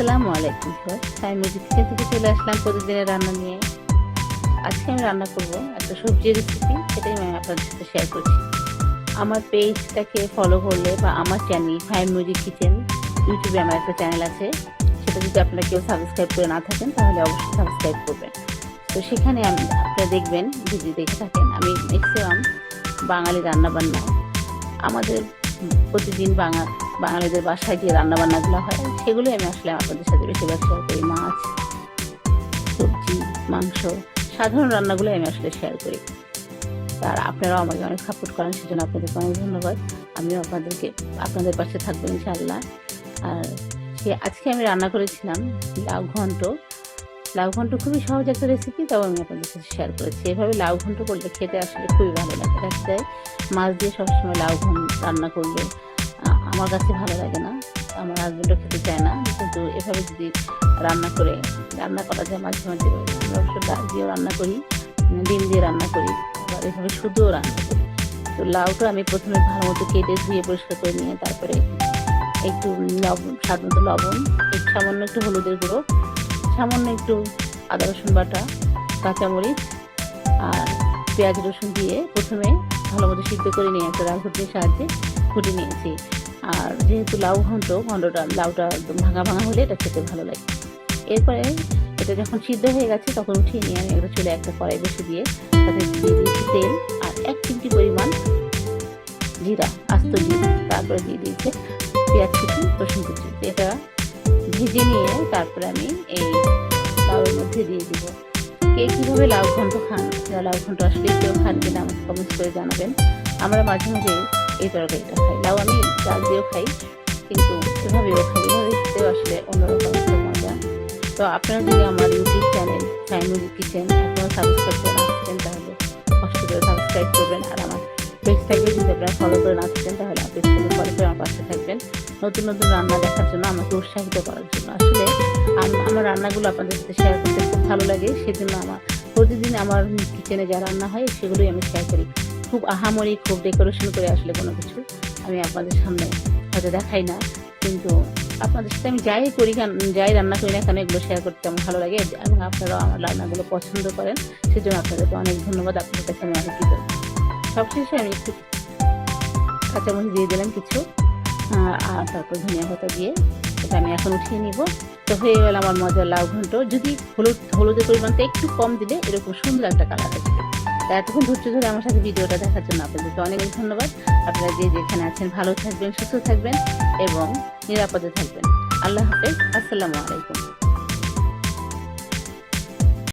আসসালামু আলাইকুম আমি মিউজিক কিচেন থেকে চলে আসলাম প্রতিদিনের রান্না নিয়ে। আজকে আমি রান্না করব একটা সবজির রেসিপি সেটাই আমি আপনাদের সাথে শেয়ার করছি। আমার পেজটাকে ফলো করলে বা আমার চ্যানেল ফাইভ মিউজিক কিচেন ইউটিউবে আমার একটা চ্যানেল আছে। সেটা যদি আপনারা কেউ সাবস্ক্রাইব করে না থাকেন, তাহলে অবশ্যই সাবস্ক্রাইব করবেন। তো সেখানে আমি, আপনারা দেখবেন, যদি দেখে থাকেন, আমি ম্যাক্সিমাম বাঙালি রান্নাবান্না। আমাদের প্রতিদিন বাঙা বাঙালিদের বাসায় যে রান্নাবান্নাগুলো হয়, সেগুলোই আমি আসলে আপনাদের সাথে বেশিরভাগ শেয়ার করি, মাছ, সবজি, মাংস, সাধারণ রান্নাগুলোই আমি আসলে শেয়ার করি। আর আপনারাও আমাকে অনেক সাপোর্ট করেন, সেজন্য আপনাদেরকে অনেক ধন্যবাদ। আমিও আপনাদেরকে, আপনাদের পাশে থাকব ইনশাআল্লাহ। আর সে, আজকে আমি রান্না করেছিলাম লাউ ঘন্ট। লাউ ঘন্ট খুবই সহজ একটা রেসিপি তাও আমি আপনাদের সাথে শেয়ার করেছি। এভাবে লাউ ঘন্ট করলে খেতে আসলে খুবই ভালো লাগে। দেখা যায় মাছ দিয়ে সবসময় লাউ ঘন্ট রান্না করলে আমার কাছে ভালো লাগে না, আমার হাজব্যান্ডও খেতে চায় না, কিন্তু এভাবে যদি রান্না করে, রান্না করা যায় মাঝে মাঝে অবশ্য ডাল দিয়েও রান্না করি ডিম দিয়ে রান্না করি, আবার এভাবে শুধুও রান্না করি। তো লাউটা আমি প্রথমে ভালো মতো কেটে ধুয়ে পরিষ্কার করে নিয়ে তারপরে একটু লবণ, স্বাদ মতো লবণ, একটু সামান্য একটু হলুদের গুঁড়ো, সামান্য একটু আদা, রসুন বাটা, কাঁচামরিচ আর পেঁয়াজ, রসুন দিয়ে প্রথমে ভালো মতো সিদ্ধ করে নিয়ে একটা রাল ঘুটির সাহায্যে ফুটে নিয়েছি। আর যেহেতু লাউ ঘন্ট, ঘন্টটা লাউটা একদম ভাঙা ভাঙা হলে এটা খেতে ভালো লাগে। এরপরে এটা যখন সিদ্ধ হয়ে গেছে, তখন উঠিয়ে নিয়ে আমি একটা চুলে একটা কড়াই বসে দিয়ে তাতে দিয়ে তেল আর এক চিমটি পরিমাণ জিরা, আস্ত জিরা। তারপরে দিয়ে দিয়েছে পেঁয়াজ কুচি, রসুন কুচি। এটা ভেজে নিয়ে তারপরে আমি এই লাউয়ের মধ্যে দিয়ে দিব। কে কীভাবে লাউ ঘন্ট খান লাউ ঘন্ট আসলে কেউ খান কিনা আমাকে কমেন্টস করে জানাবেন। আমরা মাঝে মাঝে এই তরকারিটা খাই। লাউ আমি ডাল দিয়েও খাই, কিন্তু এভাবেও খাই। এভাবে খেতেও আসলে অন্যরকম মজা। তো আপনারা যদি আমার ইউটিউব চ্যানেল ফ্যামিলি কিচেন এখনও সাবস্ক্রাইব করে না থাকেন, তাহলে কষ্ট করে সাবস্ক্রাইব করবেন। আর আমার পেজ থাকবে, যদি আপনারা ফলো করে না থাকেন, তাহলে পেজটাকে ফলো করে আমার পাশে থাকবেন। নতুন নতুন রান্না দেখার জন্য, আমাকে উৎসাহিত করার জন্য। আসলে আম- আমার রান্নাগুলো আপনাদের সাথে শেয়ার করতে খুব ভালো লাগে। সেজন্য আমার প্রতিদিন আমার কিচেনে যা রান্না হয়, সেগুলোই আমি শেয়ার করি। খুব আহামরি, খুব ডেকোরেশন করে আসলে কোনো কিছু আমি আপনাদের সামনে হয়তো দেখাই না। কিন্তু আপনাদের সাথে আমি যাই করি যাই রান্না করি না কেন এগুলো শেয়ার করতে আমার ভালো লাগে। এবং আপনারাও আমার রান্নাগুলো পছন্দ করেন, সেজন্য আপনাদেরকে অনেক ধন্যবাদ। আপনাদের কাছে আমি অনেক কৃতজ্ঞ। সবশেষে আমি একটু কাঁচামরিচ দিয়ে দিলাম কিছু আর তারপর ধনিয়া পাতা দিয়ে এটা আমি এখন উঠিয়ে নিব। তো হয়ে গেল আমার মজার লাউ ঘন্ট। যদি হলুদ, হলুদের পরিমাণটা একটু কম দিলে এরকম সুন্দর একটা কালার আসবে। এতক্ষণ ধৈর্য ধরে আমার সাথে ভিডিওটা দেখার জন্য আপনাদেরকে অনেক অনেক ধন্যবাদ। আপনারা যে যেখানে আছেন ভালো থাকবেন, সুস্থ থাকবেন এবং নিরাপদে থাকবেন। আল্লাহ হাফেজ। আসসালামু আলাইকুম।